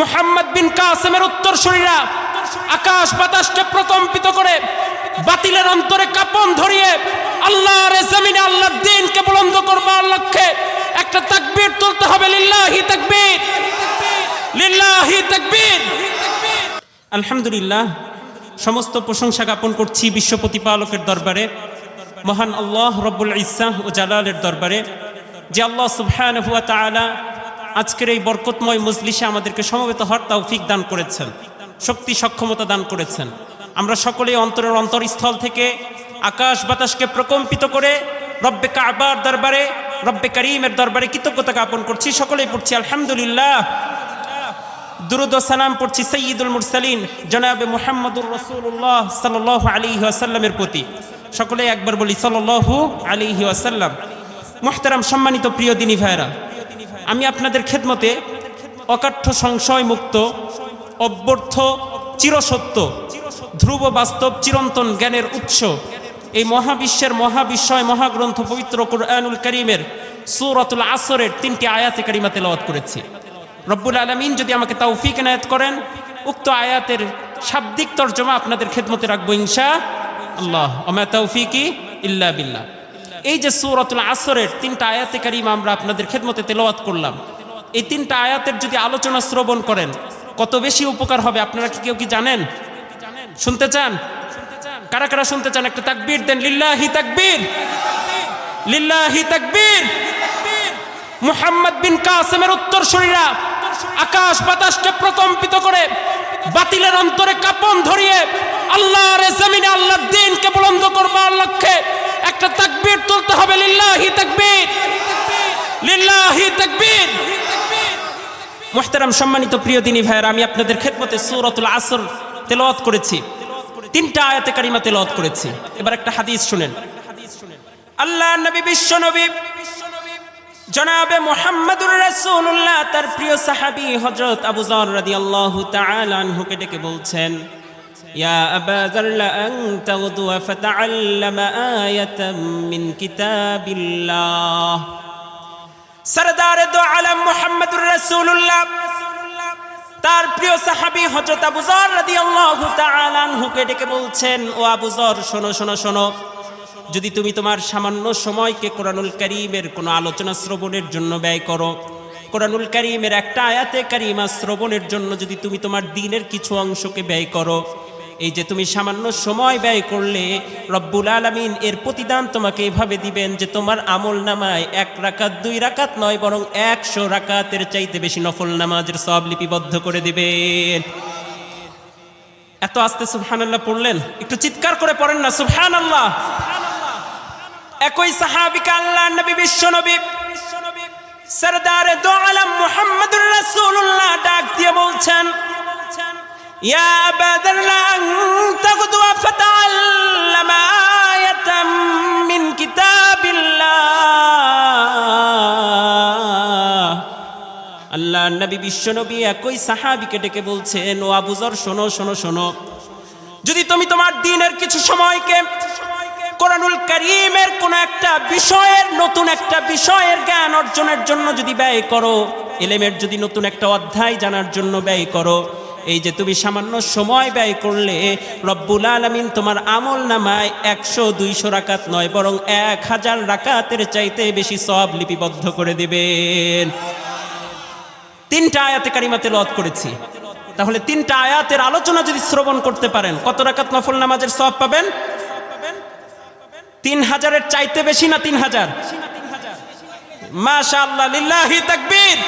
মুহাম্মদ বিন কাসেমের উত্তর শরীরা আকাশ বাতাসকে প্রকম্পিত করে বাতিলের অন্তরে কাপন ধরিয়ে আল্লাহর জমিনে আল্লাহর দিনকে বুলন্দ করবার লক্ষ্যে একটা তাকবীর তুলতে হবে, লিল্লাহি তাকবীর। লিল্লাহি তাকবীর। আলহামদুলিল্লাহ, সমস্ত প্রশংসা জ্ঞাপন করছি বিশ্ব প্রতিপালকের দরবারে, মহান আল্লাহ রব্বুল ইসাহ ও জালালের দরবারে, যে আল্লাহ সুবহান হুয়া তাআলা আজকের এই বরকতময় মজলিসে আমাদেরকে সমবেত হওয়ার তৌফিক দান করেছেন, শক্তি, সক্ষমতা দান করেছেন। আমরা সকলেই অন্তরের অন্তরস্থল থেকে আকাশ বাতাসকে প্রকম্পিত করে রব্বে কাবার দরবারে, রব্বে করিমের দরবারে কৃতজ্ঞতা জ্ঞাপন করছি। সকলেই পড়ছি, আলহামদুলিল্লাহ। দুরুদ সালাম পড়ছি সৈয়দুল মুরসালিন, জনাবে মুহাম্মদুর রসুল্লাহ সাল আলী আসাল্লামের প্রতি। সকলে একবার বলি সাল্লাহু আলী আসাল্লাম মোহতারাম সম্মানিত প্রিয় দিনী ভাইরা আমি আপনাদের খেদমতে অকাঠ্য সংশয় মুক্ত অব্যর্থ, চিরসত্য, ধ্রুব বাস্তব চিরন্তন জ্ঞানের উৎস এই মহাবিশ্বের মহাবিশ্বয় মহাগ্রন্থ পবিত্র কুরআনুল করিমের সুরতুল আসরের তিনটি আয়াতে কারিমা তেলাওয়াত করেছি। রব্বুল আলমিন যদি আমাকে তৌফিক এনায়ত করেন, উক্ত আয়াতের শাব্দিক তর্জমা আপনাদের খেদমতে রাখব ইনশা আল্লাহ। আমা তৌফিকি ইল্লা বিল্লাহ। এই যে সুরতুল আসরের তিনটা আয়াতে কারিমা আমরা আপনাদের খেদমতে তেলাওয়াত করলাম। এই তিনটা আয়াতের যদি আলোচনা শ্রবণ করেন, কত বেশি উপকার হবে আপনারা কি কেউ কি জানেন? শুনতে চান? কারা কারা শুনতে চান? একটা তাকবীর দেন, লিল্লাহি তাকবীর লিল্লাহি তাকবীর। মুহাম্মদ বিন কাসেমের উত্তর শরীরা আকাশ বাতাসকে প্রকম্পিত করে বাতিলের অন্তরে কাপন ধরিয়ে আল্লাহর জমিনে আল্লাহর দিনকে বুলন্দ করবার লক্ষ্যে একটা তাকবীর তুলতে হবে, লিল্লাহি তাকবীর। লিল্লাহি তাকবীর। মুহতারাম সম্মানিত প্রিয় দিনী ভাইয়েরা, আমি আপনাদের খেদমতে সূরাতুল আসর তেলাওয়াত করেছি। তিনটা আয়াতে কারিমা তেলাওয়াত করেছি। এবার একটা হাদিস শুনেন। আল্লাহ নবী, বিশ্ব নবী, জনাবে মোহাম্মদুর রাসূলুল্লাহ, তার প্রিয় সাহাবী হযরত আবু যর রাদিয়াল্লাহু তাআলা আনহুকে ডেকে বলছেন ইয়া আবা যর লা আনতা গুদু ফাতাআল্লাম আয়াতাম মিন কিতাবিল্লাহ সরদার দো আলম মোহাম্মদুর রাসূলুল্লাহ তার প্রিয় সাহাবী হযরত আবু যর রাদিয়াল্লাহু তাআলা আনহুকে ডেকে বলছেন, ও আবু যর শোনো শোনো শোনো। যদি তুমি তোমার সামান্য সময়কে কোরআনুল করিমের কোনো আলোচনা শ্রবণের জন্য ব্যয় করো, কোরআনুল করিমের একটা আয়াতে কারিমা শ্রবণের জন্য যদি তুমি তোমার দিনের কিছু অংশকে ব্যয় করো এই যে তুমি সামান্য সময় ব্যয় করলে রব্বুল আলমিন এর প্রতিদান তোমাকে এভাবে দিবেন যে তোমার আমল নামায় এক রাকাত, দুই রাকাত নয়, বরং একশো রাকাতের চাইতে বেশি নফল নামাজের সব লিপিবদ্ধ করে দিবেন। এত আস্তে সুবহানাল্লাহ পড়লেন? একটু চিৎকার করে পড়েন না, সুবহানাল্লাহ। একই সাহাবিকা আল্লাহ নবী, বিশ্ব নবী, সরদার দো আলম মুহাম্মদুর রাসূলুল্লাহ ডাক দিয়ে বলছেন ইয়া বাদর লাং তাগদু ফাতাআল্লাম আয়াতাম মিন কিতাবিল্লাহ আল্লাহ নবী বিশ্ব নবী একই সাহাবিকে ডেকে বলছেন, ও আবুজর শোনো শোনো শোনো। যদি তুমি তোমার দিনের কিছু সময়কে কোরআনুল করিমের কোন একটা বিষয়ের, নতুন একটা বিষয়ের জ্ঞান অর্জনের জন্য যদি ব্যয় করো, এলেমের যদি নতুন একটা অধ্যায় জানার জন্য ব্যয় করো এই যে তুমি সামান্য সময় ব্যয় করলে, রব্বুল আলমিন তোমার আমল নামায় একশো দুইশো রাকাত নয়, বরং এক হাজার রাকাতের চাইতে বেশি সব লিপিবদ্ধ করে দেবেন। তিনটা আয়াতে কারিমাতে লত করেছি। তাহলে তিনটা আয়াতের আলোচনা যদি শ্রবণ করতে পারেন, কত রাকাত নফল নামাজের সব পাবেন? তিন হাজারের চাইতে বেশি না তিন হাজার? মাশা আল্লাহ লিল্লাহি তাকবীর!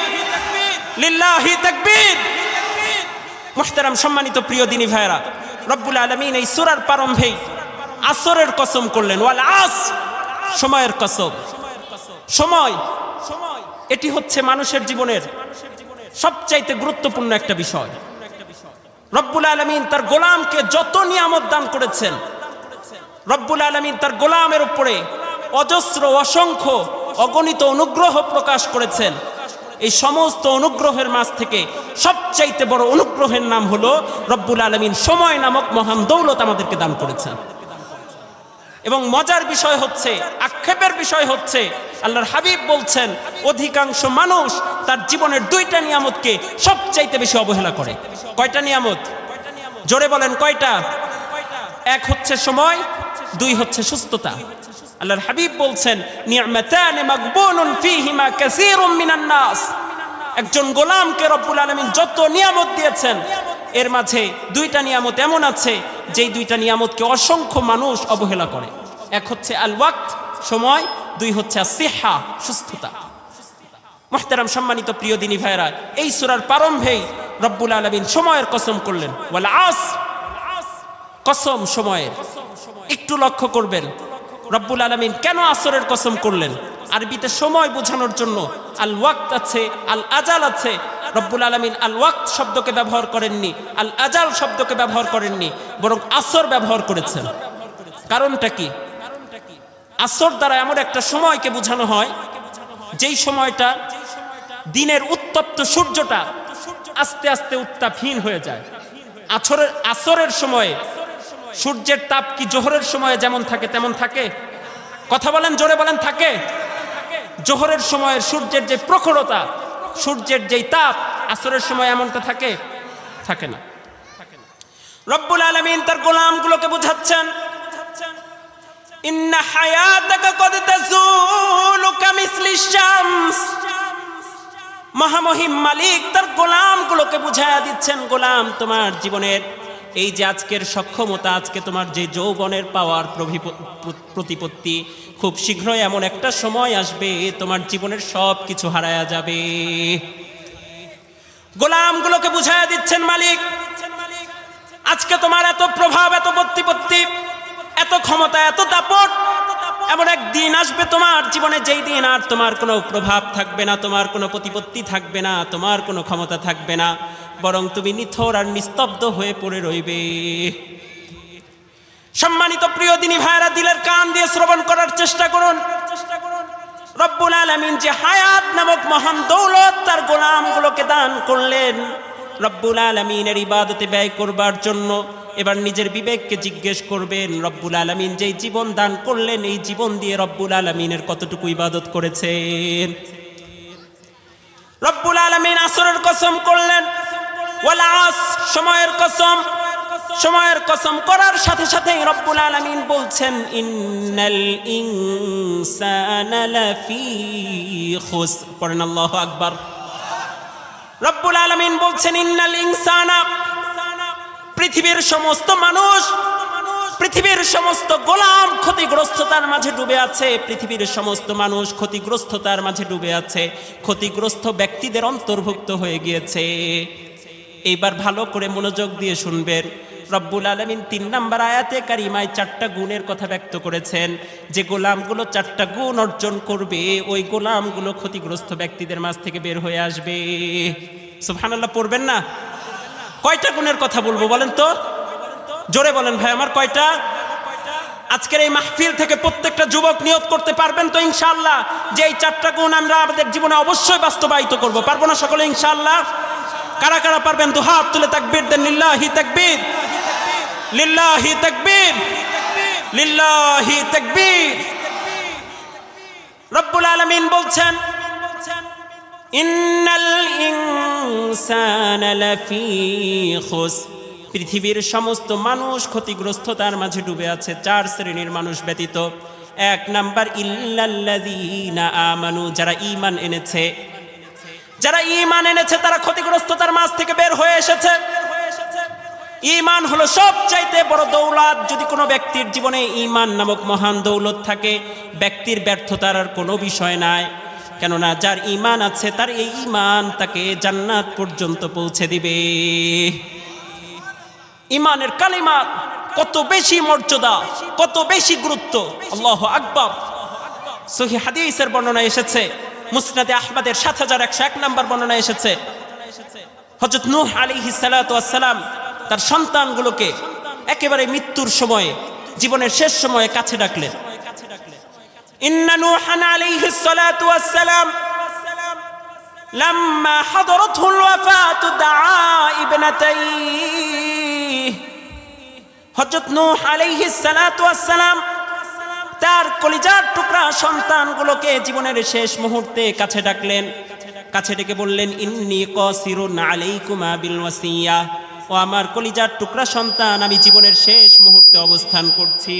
লিল্লাহি তাকবীর! মুহতারাম সম্মানিত প্রিয় দিনী ভাইরা রব্বুল আলমিন এই সুরার প্রারম্ভেই আসরের কসম করলেন, ওয়াল আস, সময়ের কসম। সময়, এটি হচ্ছে মানুষের জীবনের সবচাইতে গুরুত্বপূর্ণ একটা বিষয়। রব্বুল আলমিন তার গোলামকে যত নিয়ামত দান করেছেন, রব্বুল আলমিন তার গোলামের উপরে অজস্র, অসংখ্য, অগণিত অনুগ্রহ প্রকাশ করেছেন। এই সমস্ত অনুগ্রহের মাঝ থেকে সবচাইতে বড় অনুগ্রহের নাম হলো রব্বুল আলমিন সময় নামক মহান দৌলত আমাদেরকে দান করেছেন। এবং মজার বিষয় হচ্ছে, আক্ষেপের বিষয় হচ্ছে, আল্লাহর হাবিব বলছেন, অধিকাংশ মানুষ তার জীবনের দুইটা নিয়ামতকে সবচাইতে বেশি অবহেলা করে। কয়টা নিয়ামত? জোরে বলেন কয়টা? এক হচ্ছে সময়, দুই হচ্ছে সুস্থতা। আল্লাহর হাবিব বলছেন নাস। একজন গোলামকে রব্বুল আলামিন যত নিয়ামত দিয়েছেন, এর মাঝে দুইটা নিয়ামত এমন আছে, যেই দুইটা নিয়ামতকে অসংখ্য মানুষ অবহেলা করে। এক হচ্ছে আল ওয়াক্ত সময়, দুই হচ্ছে সিহা সুস্থতা। মোহতারাম সম্মানিত প্রিয় দিনী ভাইরা এই সুরার প্রারম্ভেই রব্বুল আলমিন সময়ের কসম করলেন বলে আস কসম সময়ের। একটু লক্ষ্য করবেন রব্বুল আলমিন কেন আসরের কসম করলেন? আরবিতে সময় বোঝানোর জন্য আল ওয়াক্ত আছে, আল আজাল আছে। রব্বুল আলমিন আল ওয়াক্ত শব্দকে ব্যবহার করেননি, আল আজাল শব্দকে ব্যবহার করেননি, বরং আসর ব্যবহার করেছেন। কারণটা কি? আসর দ্বারা এমন একটা সময়কে বোঝানো হয়, যেই সময়টা দিনের উত্তপ্ত সূর্যটা আস্তে আস্তে উত্তাপহীন হয়ে যায়। আছরের আসরের সময়ে সূর্যের তাপ কি জোহরের সময়ে যেমন থাকে, তেমন থাকে? কথা বলেন, জোরে বলেন, থাকে? জোহরের সময়ের সূর্যের যে প্রখরতা, সূর্যের যেই তাপ, আসরের সময় এমনটা থাকে? থাকে না। রব্বুল আলমিন তার গোলামগুলোকে বুঝাচ্ছেন মহামহিম মালিক তার গোলামগুলোকে বুঝাইয়া দিচ্ছেন, গোলাম তোমার জীবনের এই যে আজকের সক্ষমতা, আজকে তোমার যে যৌবনের পাওয়ার প্রতিপত্তি, খুব শীঘ্রই এমন একটা সময় আসবে, তোমার জীবনের সব কিছু হারায়া যাবে। গোলামগুলোকে বুঝাইয়া দিচ্ছেন মালিক, আজকে তোমার এত প্রভাব, এত প্রতিপত্তি, এত ক্ষমতা, এত দাপট, এমন এক দিন আসবে তোমার জীবনে যেই দিন আর তোমার কোনো প্রভাব থাকবে না, তোমার কোনো প্রতিপত্তি থাকবে না, তোমার কোনো ক্ষমতা থাকবে না। বরং তুমি নিথর আর নিস্তব্ধ হয়ে পড়ে রইবে। সম্মানিত প্রিয় দিনী ভাইরা দিলের কান দিয়ে শ্রবণ করার চেষ্টা করুন। রব্বুল আলমিন যে হায়াত নামক মহান দৌলত তার গোলামগুলোকে দান করলেন। রব্বুল আলমিনের ইবাদতে ব্যয় করবার জন্য এবার নিজের বিবেককে জিজ্ঞেস করবেন, রব্বুল আলমিন যেই জীবন দান করলেন, এই জীবন দিয়ে রব্বুল আলমিনের কতটুকু ইবাদত করেছেন? রব্বুল আলমিন আসরের কসম করলেন সময়ের কসম। সময়ের কসম করার সাথে সাথে রব্বুল আলামিন বলছেন, ইন্নাল ইনসানা লাফি খুস পড়েন আল্লাহু আকবার। রব্বুল আলামিন বলছেন, ইন্নাল ইনসানা, পৃথিবীর সমস্ত মানুষ, পৃথিবীর সমস্ত গোলাম ক্ষতিগ্রস্ততার মাঝে ডুবে আছে, পৃথিবীর সমস্ত মানুষ ক্ষতিগ্রস্ততার মাঝে ডুবে আছে, ক্ষতিগ্রস্ত ব্যক্তিদের অন্তর্ভুক্ত হয়ে গিয়েছে। এইবার ভালো করে মনোযোগ দিয়ে শুনবেন। রব্বুল আলমিন তিন নম্বর আয়াতে কারিমায় চারটা গুণের কথা ব্যক্ত করেছেন। যে গোলামগুলো চারটা গুণ অর্জন করবে, ওই গোলামগুলো ক্ষতিগ্রস্ত ব্যক্তিদের মাঝ থেকে বের হয়ে আসবে। সুবহানাল্লাহ, পড়বেন না? কয়টা গুণের কথা বলব বলেন তো? জোরে বলেন ভাই, আমার কয়টা? আজকের এই মাহফিল থেকে প্রত্যেকটা যুবক নিয়োগ করতে পারবেন তো ইনশাল্লাহ যে এই চারটা গুণ আমরা আমাদের জীবনে অবশ্যই বাস্তবায়িত করব। পারব না সকলে ইনশাআল্লাহ? কারা কারা পারবেন দু হাত তুলে তাকবীর দেন, লিল্লাহি তাকবীর। লিল্লাহি তাকবীর। লিল্লাহি তাকবীর। রব্বুল আলামিন বলছেন, ইন্নাল ইনসানা লাফি খুস পৃথিবীর সমস্ত মানুষ ক্ষতিগ্রস্ততার মাঝে ডুবে আছে, চার শ্রেণির মানুষ ব্যতীত। এক নাম্বার, ইল্লাল্লাযীনা আমানু, যারা ঈমান এনেছে যারা ঈমান এনেছে, তারা ক্ষতিগ্রস্ততার মাঝ থেকে বের হয়ে এসেছে। ইমান হলো সবচাইতে বড় দৌলত। যদি কোনো ব্যক্তির জীবনে ইমান নামক মহান দৌলত থাকে, ব্যক্তির ব্যর্থতার আর কোনো বিষয় নাই। কেননা যার ঈমান আছে, তার এই ঈমান তাকে জান্নাত পর্যন্ত পৌঁছে দিবে। ইমানের কালিমা কত বেশি মর্যাদা, কত বেশি গুরুত্ব। আল্লাহ আকবর। সহি হাদিসের বর্ণনা এসেছে মুসনাদে আহমদের সাত হাজার একশো এক নম্বর বর্ণনা এসেছে হজরত নূহ আলিহি সালাম তার সন্তানগুলোকে একেবারে মৃত্যুর সময়ে জীবনের শেষ সময়ে কাছে ডাকলেন ইন্না নূহান আলাইহিস সালাতু ওয়াসসালাম لما حضرته الوفاة دعا ابنتيه হজরত নূহ আলাইহিস সালাতু ওয়াসসালাম তার কলিজার টুকরা সন্তানগুলোকে জীবনের শেষ মুহূর্তে কাছে ডাকলেন। কাছে ডেকে বললেন, ইন্নি কসিরুন আলাইকুমা বিল ও আমার কলিজার টুকরা সন্তান, আমি জীবনের শেষ মুহূর্তে অবস্থান করছি।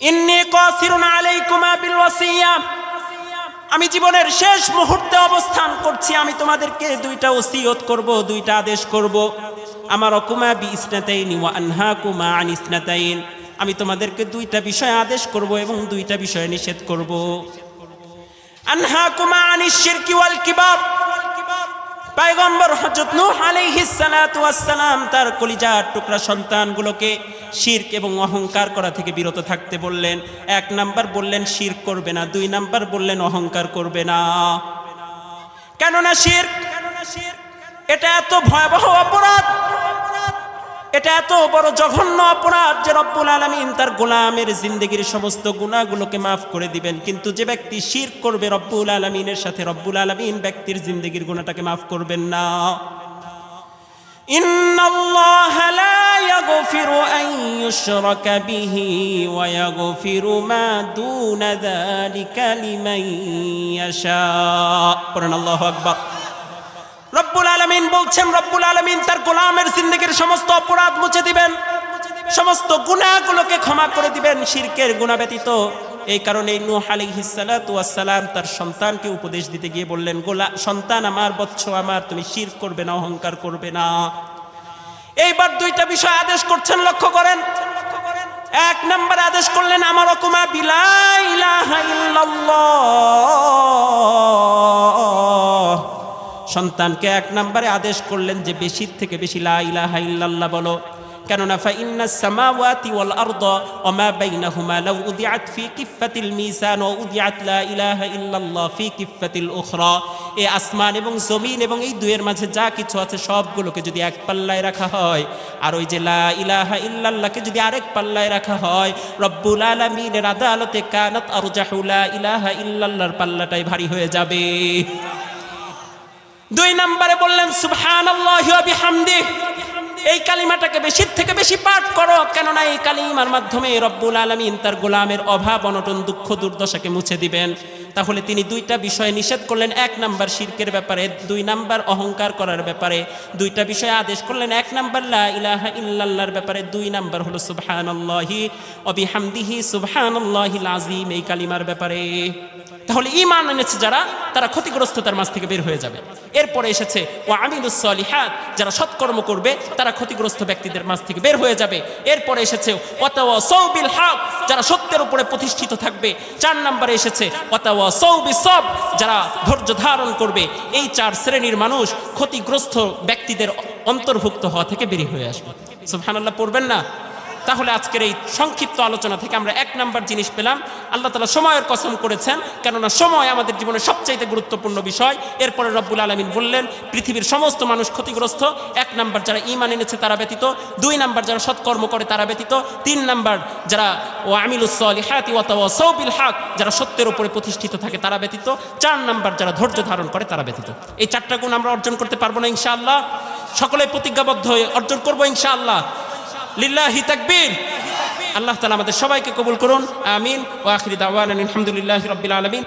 ইন্নি কসিরুন আলাইকুমা বিল আমি জীবনের শেষ মুহূর্তে অবস্থান করছি। আমি তোমাদেরকে দুইটা ওসিয়ত করব, দুইটা আদেশ করব। আমার অকুমা বি ইসনাতাইন ওয়া আনহাকুমা আন ইসনাতাইন। আমি তোমাদেরকে দুইটা বিষয় আদেশ করব এবং দুইটা বিষয় নিষেধ করব। আনহাকুমা আনিশ শিরকি ওয়াল কিবার পায়গম্বর হযরত নূহ আলাইহিস সালাতু ওয়াস সালাম তার কলিজার টুকরা সন্তানগুলোকে শিরক এবং অহংকার করা থেকে বিরত থাকতে বললেন। এক নাম্বার বললেন, শিরক করবে না। দুই নাম্বার বললেন, অহংকার করবে না। কেননা শিরক, এটা এত ভয়াবহ অপরাধ এটা এত বড় জঘন্য অপরাধ যে রব্বুল আলমিন তার গোলামের জিন্দগির সমস্ত গুণাগুলোকে মাফ করে দিবেন কিন্তু যে ব্যক্তি শির করবে রব্বুল আলমিনের সাথে রব্বুল আলমিন ব্যক্তির জিন্দগির গুণাটাকে মাফ করবেন না إن الله لا يغفر أن يشرك به ويغفر ما دون ذلك لمن يشاء قرآن الله أكبر রব্বুল আলমিন বলছেন, রব্বুল আলমিন তার গোলামের জিন্দগির সমস্ত অপরাধ মুছে দিবেন। সমস্ত গুণাগুলোকে ক্ষমা করে দিবেন। শিরকের গুণা ব্যতীত এই কারণে নূহ আলাইহিসসালাম তার সন্তানকে উপদেশ দিতে গিয়ে বললেন, গোলা সন্তান আমার, বৎস আমার, তুমি শির করবে না, অহংকার করবে না। এইবার দুইটা বিষয় আদেশ করছেন, লক্ষ্য করেন। এক নম্বর আদেশ করলেন, আমার অকুমা বিলা ইলাহা ইল্লাল্লাহ। সন্তানকে এক নম্বরে আদেশ করলেন যে বেশির থেকে বেশি লা ইলাহা ইল্লাল্লাহ বলো। কেননা ফাইন্না সামাওয়াতি ওয়াল আরদ ওয়া মা বাইনাহুমা লাউ উদিআত ফি কিফাতিল মিজান ওয়া উদিআত লা ইলাহা ইল্লাল্লাহ ফি কিফাতিল উখরা। এই আসমান এবং জমিন এবং এই দুয়ের মাঝে যা কিছু আছে সবগুলোকে যদি এক পাল্লায় রাখা হয়, আর ওই যে লা ইলাহা ইল্লাল্লাহকে যদি আরেক পাল্লায় রাখা হয়, রব্বুল আলামিনের আদালতে কানাত আরজাহু লা ইলাহা ইল্লাল্লাহর পাল্লাটাই ভারী হয়ে যাবে। দুই নম্বরে বললেন সুবহান এই কালিমাটাকে বেশির থেকে বেশি পাঠ করো, কেননা এই কালিমার মাধ্যমে রব্বুল আলমিন তার গোলামের অভাব, অনটন, দুঃখ, দুর্দশাকে মুছে দিবেন। তাহলে তিনি দুইটা বিষয় নিষেধ করলেন, এক নাম্বার শিরকের ব্যাপারে, দুই নাম্বার অহংকার করার ব্যাপারে, দুইটা বিষয় আদেশ করলেন, এক নাম্বার লা ইলাহা ইল্লাল্লাহর ব্যাপারে, দুই নাম্বার হলো সুবহানাল্লাহি অবিহামদিহি সুবহানাল্লাহিল আজিম এই কালিমার ব্যাপারে। তাহলে ইমান এনেছে যারা, তারা ক্ষতিগ্রস্ততার মাঝ থেকে বের হয়ে যাবে। এরপরে এসেছে ও আমিলুস সলিহাত যারা সৎকর্ম করবে, তারা ক্ষতিগ্রস্ত ব্যক্তিদের মাঝ থেকে বের হয়ে যাবে। এরপরে এসেছে অতাওয়া সৌবিল হক যারা সত্যের উপরে প্রতিষ্ঠিত থাকবে। চার নম্বরে এসেছে অতাওয়া সৌবি সব যারা ধৈর্য ধারণ করবে। এই চার শ্রেণির মানুষ ক্ষতিগ্রস্ত ব্যক্তিদের অন্তর্ভুক্ত হওয়া থেকে বেরিয়ে হয়ে আসবে। সুবহানাল্লাহ, পড়বেন না? তাহলে আজকের এই সংক্ষিপ্ত আলোচনা থেকে আমরা এক নাম্বার জিনিস পেলাম। আল্লাহ তালা সময়ের কসম করেছেন, কেননা সময় আমাদের জীবনের সবচাইতে গুরুত্বপূর্ণ বিষয়। এরপরে রব্বুল আলমিন বললেন, পৃথিবীর সমস্ত মানুষ ক্ষতিগ্রস্ত। এক নাম্বার যারা ইমান এনেছে তারা ব্যতীত, দুই নাম্বার যারা সৎকর্ম করে তারা ব্যতীত, তিন নাম্বার যারা ও আমিলুসলিহাতি ওয়াতাওয়া সৌবিল হাক, যারা সত্যের উপরে প্রতিষ্ঠিত থাকে তারা ব্যতীত, চার নাম্বার যারা ধৈর্য ধারণ করে তারা ব্যতীত। এই চারটা গুণ আমরা অর্জন করতে পারব না ইনশাআল্লাহ। সকলে প্রতিজ্ঞাবদ্ধ হয়ে অর্জন করব ইনশাআল্লাহ। লিল্লাহি তাকবীর। আল্লাহ তালা আমাদের সবাইকে কবুল করুন, আমিন। ও আখরি দাওয়ান আলহামদুলিল্লাহ রবিল আলমিন।